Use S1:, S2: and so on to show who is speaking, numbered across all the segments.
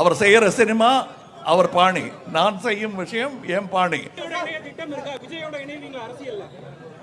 S1: அவர் செய்கிற சினிமா அவர் பாணி. நான் செய்யும் விஷயம் என் பாணி.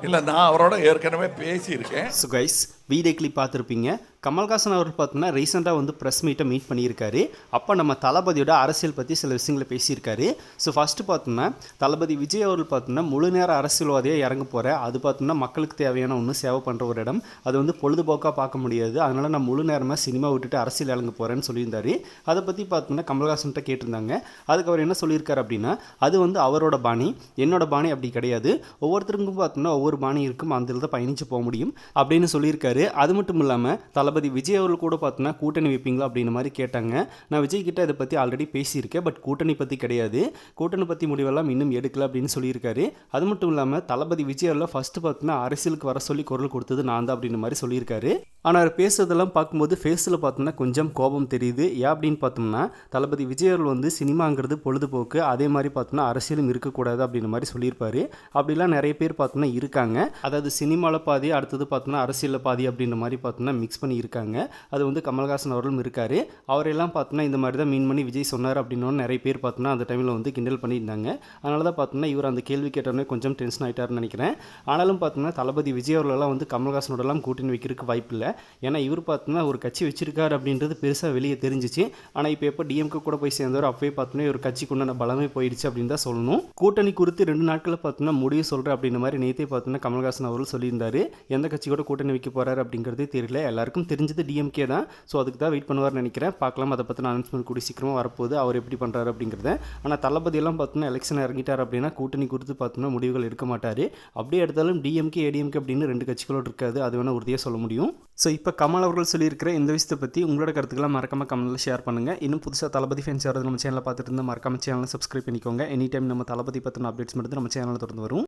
S1: இல்லை நான் அவரோட ஏற்கனவே பேசியிருக்கேன்.
S2: ஸோ கைஸ் வீடியோ கிளிப் பார்த்துருப்பீங்க. கமல்ஹாசன் அவர் பார்த்தோம்னா ரீசெண்டாக வந்து ப்ரெஸ் மீட்டை மீட் பண்ணியிருக்காரு. அப்போ நம்ம தளபதியோட அரசியல் பற்றி சில விஷயங்களை பேசியிருக்காரு. ஸோ ஃபஸ்ட்டு பார்த்தோம்னா தளபதி விஜய் அவர்கள் பார்த்தோன்னா முழு நேர அரசியல்வாதியாக இறங்க போகிற அது பார்த்தோம்னா மக்களுக்கு தேவையான ஒன்று சேவை பண்ணுற ஒரு இடம். அது வந்து பொழுதுபோக்காக பார்க்க முடியாது. அதனால் நான் முழு நேரமாக சினிமா விட்டுட்டு அரசியல் இறங்க போகிறேன்னு சொல்லியிருந்தாரு. அதை பற்றி பார்த்தோம்னா கமல்ஹாசன்கிட்ட கேட்டிருந்தாங்க. அதுக்கு அவர் என்ன சொல்லியிருக்காரு அப்படின்னா அது வந்து அவரோட பாணி. என்னோட பாணி அப்படி கிடையாது. ஒவ்வொருத்தருக்கும் பார்த்தோம்னா ஒவ்வொரு பாணி இருக்கும். அந்த இதில் பயணித்து போக முடியும் அப்படின்னு சொல்லியிருக்காரு. அது மட்டும் இல்லாமல் தளபதி விஜய் அவர்கள் கூட பார்த்தோன்னா கூட்டணி வைப்பீங்களா அப்படின்ற மாதிரி கேட்டாங்க. நான் விஜய் கிட்ட இதை பற்றி ஆல்ரெடி பேசியிருக்கேன். பட் கூட்டணி பற்றி கிடையாது. கூட்டணி பற்றி முடிவெல்லாம் இன்னும் எடுக்கல அப்படின்னு சொல்லியிருக்காரு. அது மட்டும் இல்லாமல் தளபதி விஜய் அவர்கள் ஃபஸ்ட்டு பார்த்தோன்னா அரசியலுக்கு வர சொல்லி குரல் கொடுத்தது நான் தான் அப்படின்ற மாதிரி சொல்லியிருக்காரு. ஆனால் அவர் பேசுறதெல்லாம் பார்க்கும்போது ஃபேஸில் பார்த்தோம்னா கொஞ்சம் கோபம் தெரியுது. ஏன் அப்படின்னு பார்த்தோம்னா தளபதி விஜய் அவர்கள் வந்து சினிமாங்கிறது பொழுதுபோக்கு அதே மாதிரி பார்த்தோம்னா அரசியலும் இருக்கக்கூடாது அப்படின்ற மாதிரி சொல்லியிருப்பாரு. அப்படிலாம் நிறைய பேர் பார்த்தோம்னா இருக்காங்க. அதாவது சினிமாவில் பாதி அடுத்தது பார்த்தோம்னா அரசியலில் பாதி அப்படின்ற மாதிரி பார்த்தோம்னா மிக்ஸ் பண்ணி இருக்காங்க. அது வந்து கமல்ஹாசன் அவர்களும் இருக்கார். அவரெல்லாம் பார்த்தோம்னா இந்த மாதிரி தான் மீன் பண்ணி விஜய் சொன்னார் அப்படின்னு நிறைய பேர் பார்த்தோம்னா அந்த டைமில் வந்து கிண்டல் பண்ணியிருந்தாங்க. அதனால தான் பார்த்தோம்னா இவர் அந்த கேள்வி கேட்டோடனே கொஞ்சம் டென்ஷன் ஆகிட்டாருன்னு நினைக்கிறேன். ஆனாலும் பார்த்தோம்னா தளபதி விஜய் அவர்களெல்லாம் வந்து கமல்ஹாசனோடலாம் கூட்டணி வைக்கிறதுக்கு வாய்ப்பு இல்லை ஏன்னா இவர் பார்த்தோன்னா ஒரு கட்சி வச்சிருக்காரு அப்படின்றது பெருசாக வெளியே தெரிஞ்சிச்சு. ஆனால் இப்போ எப்போ டிஎம்கே கூட போய் சேர்ந்தவர் அப்பவே பார்த்தோன்னா ஒரு கட்சிக்கு உண்டான பலமே போயிடுச்சு அப்படின்னு தான் சொல்லணும். கூட்டணி குறித்து ரெண்டு நாட்களில் பார்த்தோன்னா முடிவு சொல்கிறேன் அப்படின்ற மாதிரி நேற்றே பார்த்தோன்னா கமல்ஹாசன் அவர்கள் சொல்லியிருந்தார். எந்த கட்சி கூட கூட்டணி வைக்க போகிறார் அப்படிங்கிறதே தெரியல. எல்லாருக்கும் தெரிஞ்சது டிஎம்கே தான். ஸோ அதுக்கு தான் வெயிட் பண்ணுவார்னு நினைக்கிறேன். பார்க்கலாம். அதை பற்றின அனௌன்ஸ்மெண்ட் கூடி சீக்கிரமாக வரப்போகுது. அவர் எப்படி பண்ணுறாரு அப்படிங்கிறத. ஆனால் தளபதி எல்லாம் பார்த்தோன்னா எலெக்ஷன் இறங்கிட்டார் அப்படின்னா கூட்டணி குறித்து பார்த்தோன்னா முடிவுகள் எடுக்க மாட்டார். அப்படியே எடுத்தாலும் டிஎம்கே ஏடிஎம்கே அப்படின்னு ரெண்டு கட்சிகளோடு இருக்காது. அது வேணால் உறுதியாக சொல்ல முடியும். ஸோ இப்போ கமல் அவர்கள் சொல்லியிருக்கிற இந்த விஷயத்தை பற்றி உங்களோட கருத்துக்களை மறக்காம கமலில் ஷேர் பண்ணுங்கள் இன்னும் புதுசாக தளபதி ஃபேன்ஸ் யாராவது நம்ம சேனலில் பார்த்துட்டு இருந்தால் மறக்காம சேனலை சப்ஸ்கிரைப் பண்ணிக்கோங்க. எனி டைம் நம்ம தளபதி பற்றின அப்டேட்ஸ் மட்டும் நம்ம சேனலில் தொடர்ந்து வரும்.